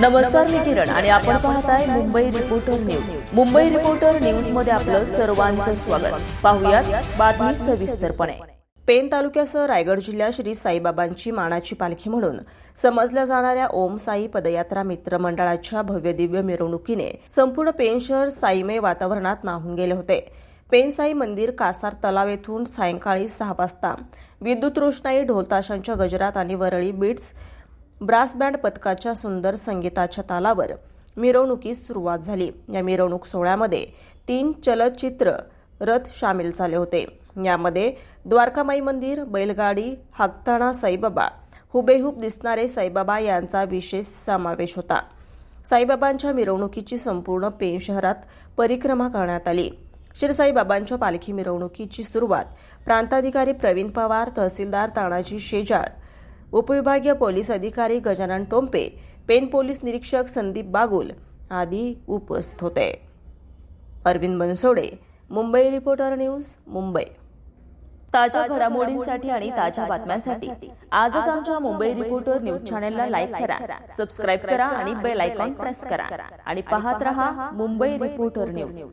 नमस्कार मी किरण आणि आपण पाहताय Mumbai reporter news Mumbai reporter न्यूजमध्ये आपलं सर्वांचं स्वागत. पाहुयात बातमी सविस्तरपणे. पेन तालुक्यासह रायगड जिल्ह्यात श्री साईबाबांची मानाची पालखी म्हणून समजल्या जाणाऱ्या ओम साई पदयात्रा मित्र मंडळाच्या भव्य दिव्य मिरवणुकीने संपूर्ण पेन शहर साईमय वातावरणात नाहून गेले होते. पेनसाई मंदिर कासार तलाव येथून सायंकाळी सहा वाजता विद्युत रोषणाई ढोलताशांच्या गजरात आणि वरळी बीट्स ब्रास बँड पथकाच्या सुंदर संगीताच्या तालावर मिरवणुकीस सुरुवात झाली. या मिरवणूक सोहळ्यामध्ये तीन चलचित्र रथ सामील झाले होते. यामध्ये द्वारकामाई मंदिर बैलगाडी हागताणा साईबाबा हुबेहूब दिसणारे साईबाबा यांचा विशेष समावेश होता. साईबाबांच्या मिरवणुकीची संपूर्ण पेण शहरात परिक्रमा करण्यात आली. श्रीसाईबाबांच्या पालखी मिरवणुकीची सुरुवात प्रांताधिकारी प्रवीण पवार तहसीलदार तानाजी शेजाळ उपविभागीय पोलीस अधिकारी गजानन टोंपे पेन पोलीस निरीक्षक संदीप बागुल आदी उपस्थित होते. Arvind Bansode Mumbai reporter news Mumbai. ताज्या घडामोडींसाठी आणि ताज्या बातम्यांसाठी आजच आमच्या मुंबई रिपोर्टर न्यूज चॅनलला लाईक करा सबस्क्राईब करा आणि बेल आयकॉन प्रेस करा. आणि पाहत रहा मुंबई रिपोर्टर न्यूज.